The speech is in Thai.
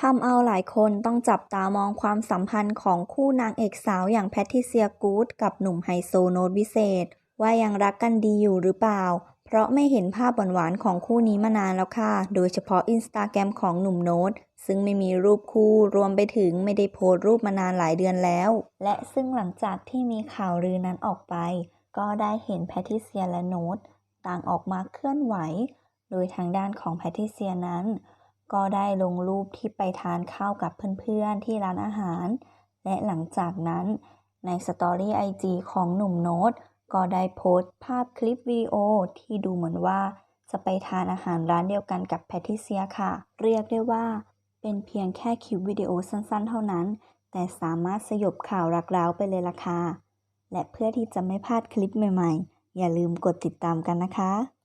ทำเอาหลายคนต้องจับตามองความสัมพันธ์ของคู่นางเอกสาวอย่างแพทริเซียกู๊ดกับหนุ่มไฮโซโนตวิเศษ ว่ายังรักกันดีอยู่หรือเปล่า เพราะไม่เห็นภาพหวานๆของคู่นี้มานานแล้วค่ะ โดยเฉพาะอินสตาแกรมของหนุ่มโน้ตซึ่งไม่มีรูปคู่รวมไปถึงไม่ได้โพสต์รูปมานานหลายเดือนแล้ว และซึ่งหลังจากที่มีข่าวลือนั้นออกไป ก็ได้เห็นแพทริเซียและโน้ตต่างออกมาเคลื่อนไหว โดยทางด้านของแพทริเซียนั้น ก็ได้ลงรูปที่ไปทานข้าวกับเพื่อนๆที่ร้านอาหาร และหลังจากนั้นในสตอรี่ไอจีของหนุ่มโน้ตก็ได้โพสต์ภาพคลิปวิดีโอที่ดูเหมือนว่าจะไปทานอาหารร้านเดียวกันกับแพทิเซียค่ะ เรียกได้ว่า เป็นเพียงแค่คลิปวิดีโอสั้นๆ เท่านั้น แต่สามารถสยบข่าวรักร้าวไปเลยล่ะค่ะ และเพื่อที่จะไม่พลาดคลิปใหม่ๆ อย่าลืมกดติดตามกันนะคะ